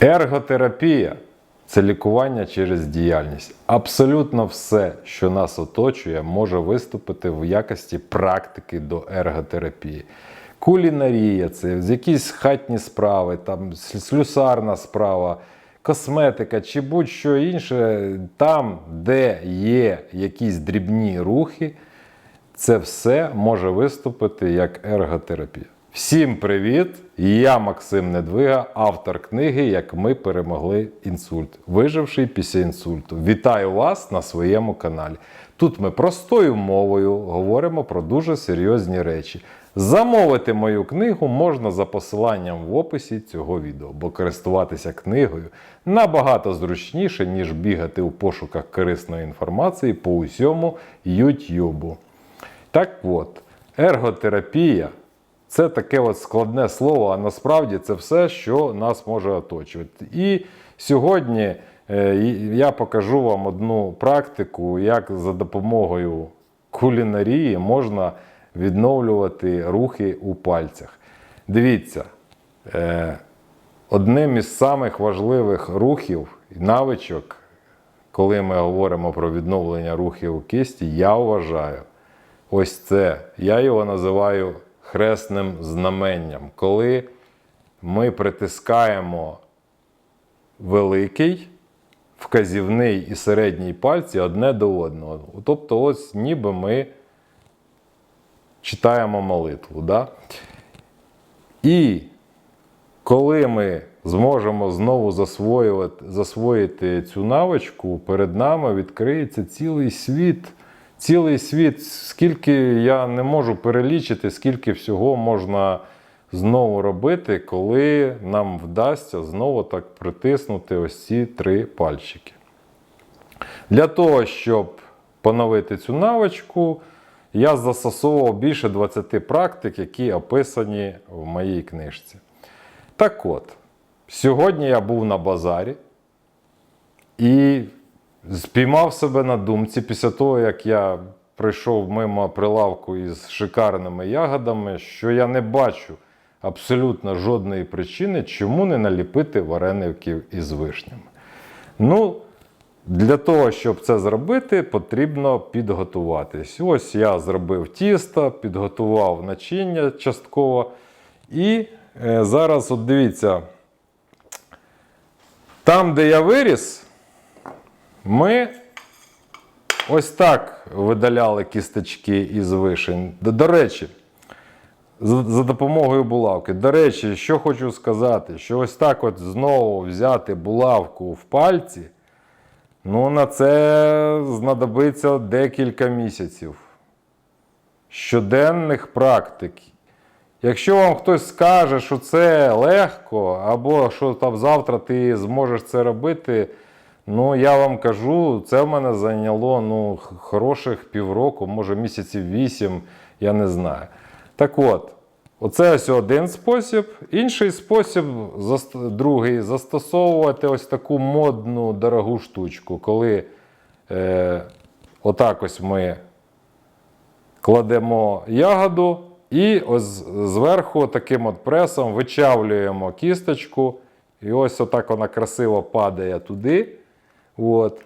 Ерготерапія це лікування через діяльність. Абсолютно все, що нас оточує, може виступити в якості практики до ерготерапії. Кулінарія це якісь хатні справи, там слюсарна справа, косметика чи будь-що інше, там, де є якісь дрібні рухи, це все може виступити як ерготерапія. Всім привіт! Я Максим Недвига, автор книги Як ми перемогли інсульт, виживший після інсульту. Вітаю вас на своєму каналі. Тут ми простою мовою говоримо про дуже серйозні речі. Замовити мою книгу можна за посиланням в описі цього відео, бо користуватися книгою набагато зручніше, ніж бігати у пошуках корисної інформації по усьому YouTube. Так от, ерготерапія це таке от складне слово, а насправді це все, що нас може оточувати. І сьогодні е, я покажу вам одну практику, як за допомогою кулінарії можна відновлювати рухи у пальцях. Дивіться, е, одним із самих важливих рухів і навичок, коли ми говоримо про відновлення рухів у кисті, я вважаю, ось це. Я його називаю хресним знаменням. Коли ми притискаємо великий, вказівний і середній пальці одне до одного. Тобто, ось ніби ми читаємо молитву. Да? І коли ми зможемо знову засвоювати, засвоїти цю навичку, перед нами відкриється цілий світ. Цілий світ, скільки я не можу перелічити, скільки всього можна знову робити, коли нам вдасться знову так притиснути ось ці три пальчики. Для того, щоб поновити цю навичку, я застосовував більше 20 практик, які описані в моїй книжці. Так от, сьогодні я був на базарі і спіймав себе на думці після того, як я прийшов мимо прилавку із шикарними ягодами, що я не бачу абсолютно жодної причини, чому не наліпити вареників із вишнями. Ну, для того, щоб це зробити, потрібно підготуватись. Ось я зробив тісто, підготував начиння частково. І е, зараз, от дивіться, там, де я виріс, ми ось так видаляли кісточки із вишень. До, речі, за, за допомогою булавки. До речі, що хочу сказати, що ось так от знову взяти булавку в пальці, ну на це знадобиться декілька місяців. Щоденних практик. Якщо вам хтось скаже, що це легко, або що там завтра ти зможеш це робити, ну я вам кажу, це в мене зайняло ну, хороших півроку, може місяців вісім, я не знаю. Так от, оце ось один спосіб. Інший спосіб, другий, застосовувати ось таку модну дорогу штучку, коли е, отак ось ми кладемо ягоду і ось зверху таким от пресом вичавлюємо кісточку. І ось отак вона красиво падає туди. От.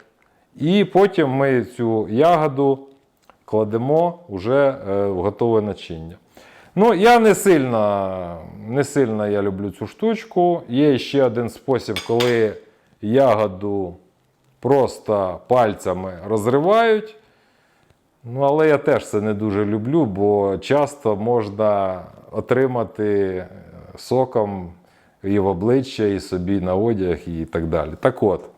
І потім ми цю ягоду кладемо вже е, в готове начиння. Ну, я не сильно, не сильно я люблю цю штучку. Є ще один спосіб, коли ягоду просто пальцями розривають. Ну, але я теж це не дуже люблю, бо часто можна отримати е, соком і в обличчя, і собі на одяг, і так далі. Так от.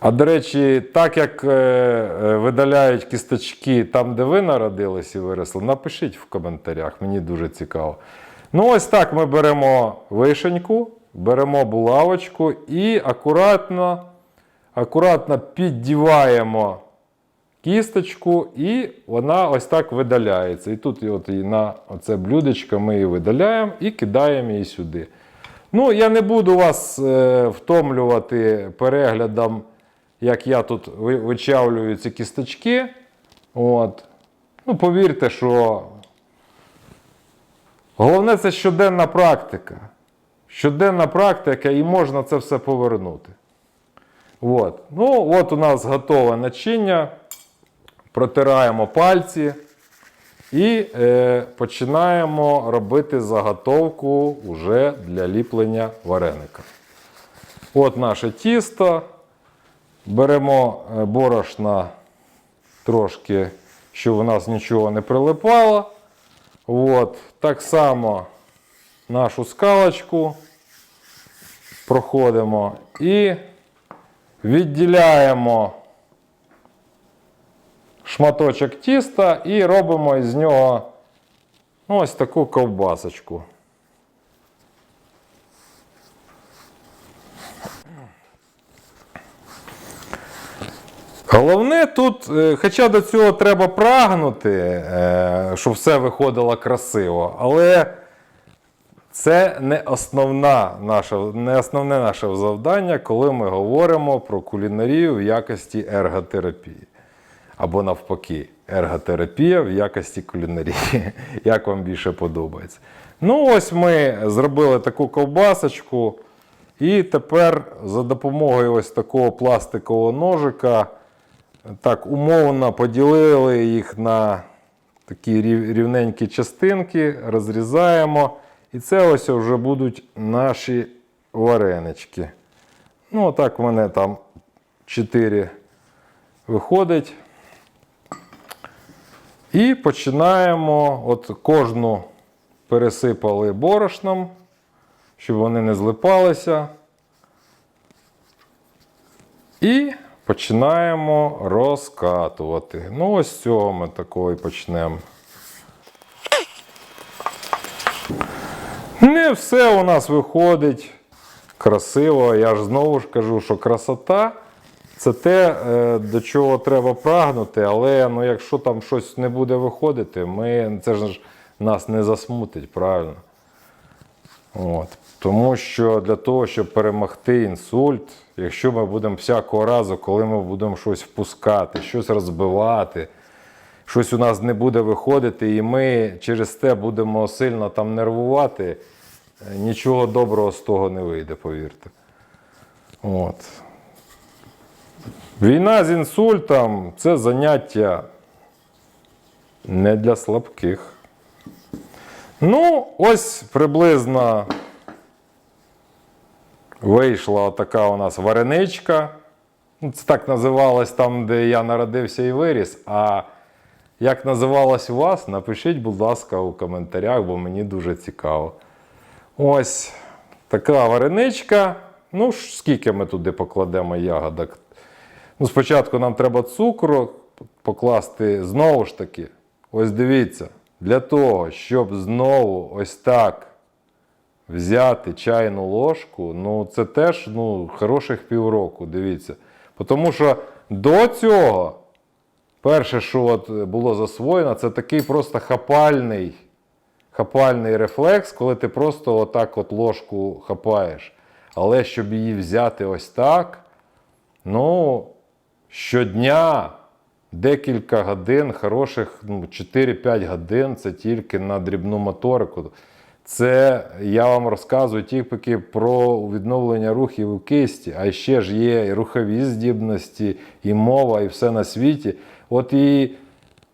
А до речі, так як е, е, видаляють кісточки там, де ви народились і виросли, напишіть в коментарях, мені дуже цікаво. Ну, ось так ми беремо вишеньку, беремо булавочку і акуратно, акуратно піддіваємо кісточку, і вона ось так видаляється. І тут от її на оце блюдечко ми її видаляємо і кидаємо її сюди. Ну, я не буду вас е, втомлювати переглядом, як я тут вичавлюю ці кісточки. От. Ну, повірте, що головне це щоденна практика. щоденна практика і можна це все повернути. От. Ну, от у нас готове начиння. Протираємо пальці і е, починаємо робити заготовку уже для ліплення вареника. От наше тісто. Беремо е, борошна трошки, щоб у нас нічого не прилипало. От. Так само нашу скалочку проходимо і відділяємо шматочок тіста і робимо із нього ну, ось таку ковбасочку. Головне тут, е, хоча до цього треба прагнути, е, щоб все виходило красиво, але це не, основна наша, не основне наше завдання, коли ми говоримо про кулінарію в якості ерготерапії. Або навпаки, ерготерапія в якості кулінарії. Як вам більше подобається. Ну, ось ми зробили таку ковбасочку. І тепер за допомогою ось такого пластикового ножика так умовно поділили їх на такі рівненькі частинки, розрізаємо. І це ось вже будуть наші варенички. Ну, отак в мене там 4 виходить. І починаємо от кожну пересипали борошном, щоб вони не злипалися. І починаємо розкатувати. Ну, ось цього ми такого і почнемо. Не все у нас виходить красиво. Я ж знову ж кажу, що красота це те, е, до чого треба прагнути, але ну, якщо там щось не буде виходити, ми, це ж нас не засмутить, правильно? От. Тому що для того, щоб перемогти інсульт, якщо ми будемо всякого разу, коли ми будемо щось впускати, щось розбивати, щось у нас не буде виходити, і ми через те будемо сильно там нервувати, е, нічого доброго з того не вийде, повірте. От. Війна з інсультом це заняття не для слабких. Ну, ось приблизно вийшла така у нас вареничка. Ну, Це так називалось там, де я народився і виріс. А як називалось у вас, напишіть, будь ласка, у коментарях, бо мені дуже цікаво. Ось така вареничка. Ну, скільки ми туди покладемо ягодок? Ну, спочатку нам треба цукру покласти знову ж таки. Ось дивіться, для того, щоб знову ось так взяти чайну ложку, ну це теж ну, хороших півроку, дивіться. Тому що до цього, перше, що от було засвоєно, це такий просто хапальний, хапальний рефлекс, коли ти просто отак от ложку хапаєш. Але щоб її взяти ось так, ну, щодня декілька годин, хороших ну, 4-5 годин це тільки на дрібну моторику. Це я вам розказую тільки про відновлення рухів у кисті, а ще ж є і рухові здібності, і мова, і все на світі. От і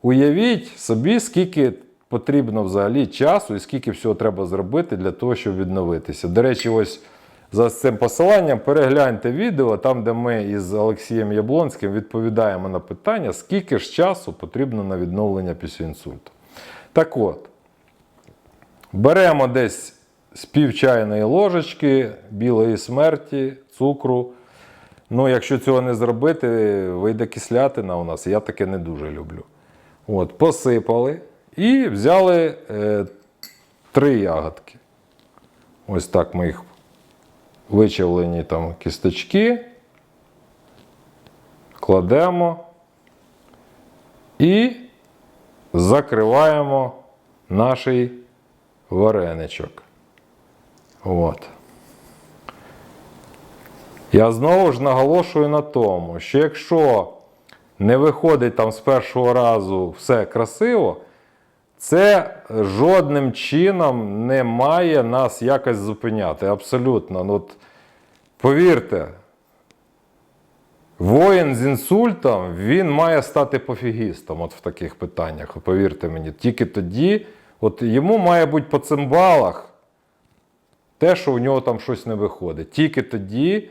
уявіть собі, скільки потрібно взагалі часу і скільки всього треба зробити для того, щоб відновитися. До речі, ось за цим посиланням перегляньте відео, там, де ми із Олексієм Яблонським відповідаємо на питання, скільки ж часу потрібно на відновлення після інсульту. Так от, беремо десь з пів ложечки білої смерті, цукру. Ну, якщо цього не зробити, вийде кислятина у нас. Я таке не дуже люблю. От, посипали і взяли е, три ягодки. Ось так ми їх вичавлені там кісточки, кладемо і закриваємо наш вареничок. От. Я знову ж наголошую на тому, що якщо не виходить там з першого разу все красиво, це жодним чином не має нас якось зупиняти. Абсолютно. Ну, от, повірте, воїн з інсультом він має стати пофігістом от в таких питаннях. Повірте мені, тільки тоді, от йому має бути по цимбалах те, що у нього там щось не виходить. Тільки тоді,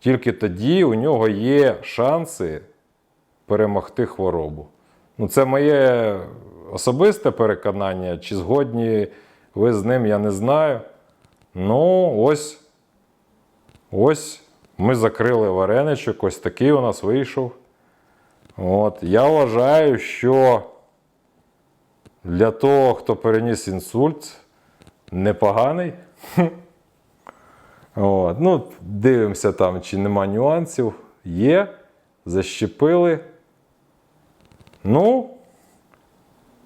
тільки тоді у нього є шанси перемогти хворобу. Ну, це моє особисте переконання, чи згодні ви з ним, я не знаю. Ну, ось, ось ми закрили вареничок, ось такий у нас вийшов. От, я вважаю, що для того, хто переніс інсульт, непоганий. От, ну, дивимося там, чи нема нюансів. Є, защепили. Ну,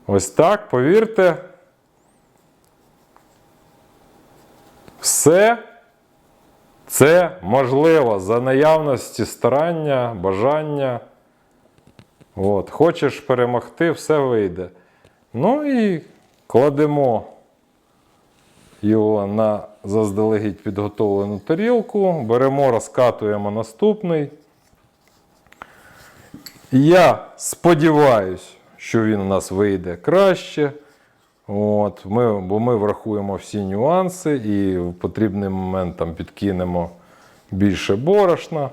ось так, повірте. Все це можливо за наявності старання, бажання. От, хочеш перемогти, все вийде. Ну і кладемо його на заздалегідь підготовлену тарілку, беремо, розкатуємо наступний. Я сподіваюся, що він у нас вийде краще. От, ми, бо ми врахуємо всі нюанси і в потрібний момент там підкинемо більше борошна.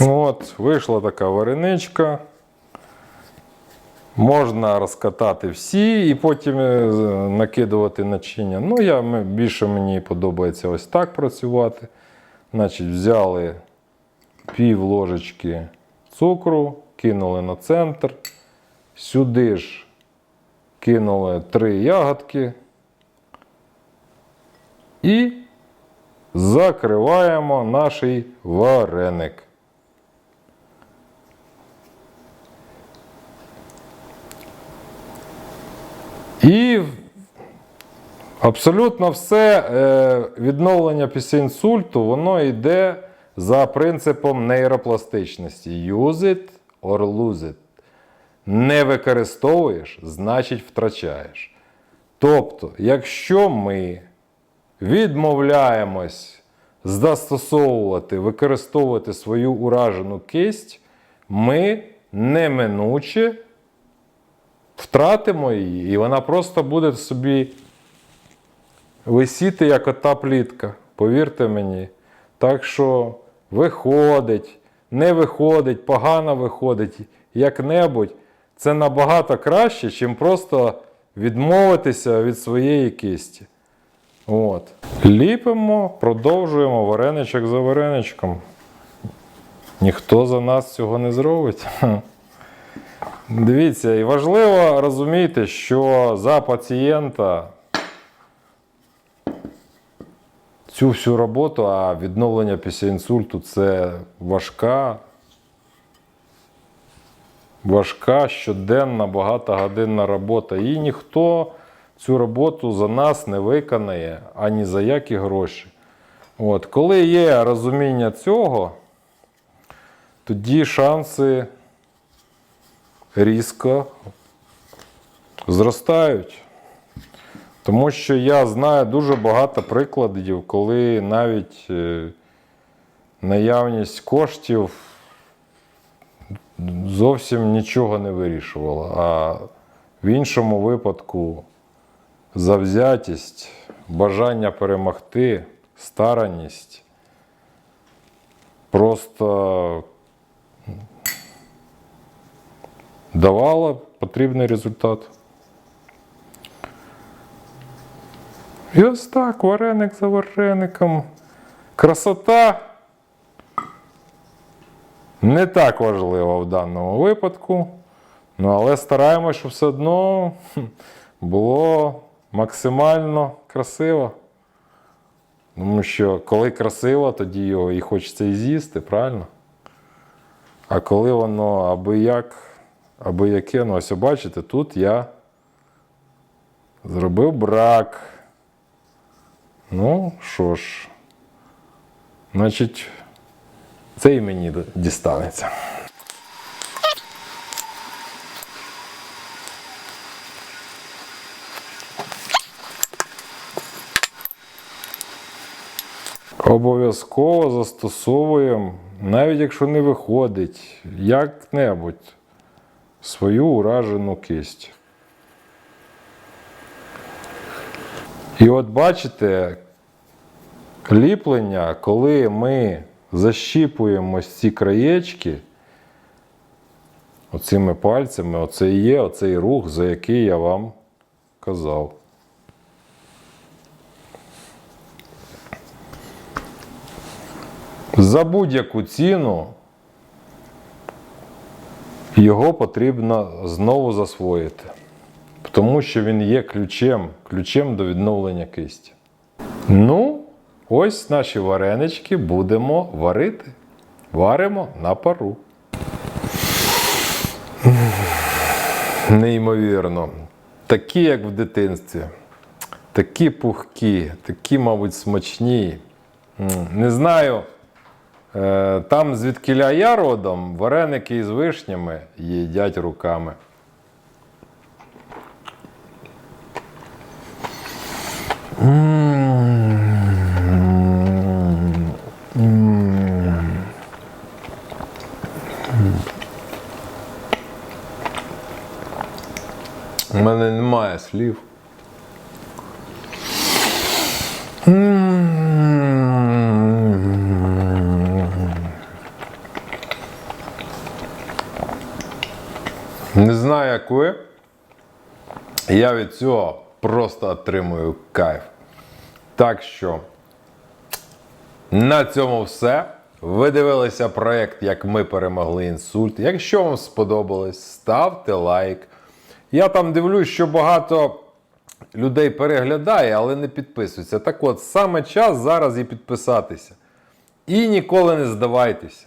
От, вийшла така вареничка. Можна розкатати всі і потім е, накидувати начиння. Ну, я, більше мені подобається ось так працювати. Значить, взяли пів ложечки цукру, кинули на центр. Сюди ж кинули три ягодки. І закриваємо наш вареник. І абсолютно все е, відновлення після інсульту, воно йде за принципом нейропластичності. Use it or lose it. Не використовуєш, значить втрачаєш. Тобто, якщо ми відмовляємось застосовувати, використовувати свою уражену кисть, ми неминуче втратимо її, і вона просто буде собі висіти, як ота плітка. Повірте мені. Так що виходить, не виходить, погано виходить, як-небудь, це набагато краще, чим просто відмовитися від своєї кисті. От. Ліпимо, продовжуємо вареничок за вареничком. Ніхто за нас цього не зробить. Дивіться, і важливо розуміти, що за пацієнта цю всю роботу, а відновлення після інсульту це важка, важка щоденна, багатогодинна робота. І ніхто цю роботу за нас не виконає ані за які гроші. От, коли є розуміння цього, тоді шанси різко зростають. Тому що я знаю дуже багато прикладів, коли навіть е, наявність коштів зовсім нічого не вирішувала. А в іншому випадку завзятість, бажання перемогти, старанність просто давала потрібний результат. І ось так, вареник за вареником. Красота не так важлива в даному випадку. Ну, але стараємося, щоб все одно було максимально красиво. Тому що коли красиво, тоді його і хочеться і з'їсти, правильно? А коли воно аби як, або яке. Ну, ось бачите, тут я зробив брак. Ну, що ж, значить, це і мені дістанеться. Обов'язково застосовуємо, навіть якщо не виходить, як-небудь свою уражену кисть. І от бачите, ліплення, коли ми защіпуємо ці краєчки, оцими пальцями, оце і є оцей рух, за який я вам казав. За будь-яку ціну його потрібно знову засвоїти, тому що він є ключем, ключем до відновлення кисті. Ну, ось наші варенички будемо варити. Варимо на пару. Неймовірно. Такі, як в дитинстві. Такі пухкі, такі, мабуть, смачні. Не знаю. Е, Там, звідкиля я родом, вареники із вишнями їдять руками. У мене немає слів. Не знаю, як ви. Я від цього просто отримую кайф. Так що на цьому все. Ви дивилися проєкт, як ми перемогли інсульт. Якщо вам сподобалось, ставте лайк. Я там дивлюсь, що багато людей переглядає, але не підписується. Так от, саме час зараз і підписатися. І ніколи не здавайтеся.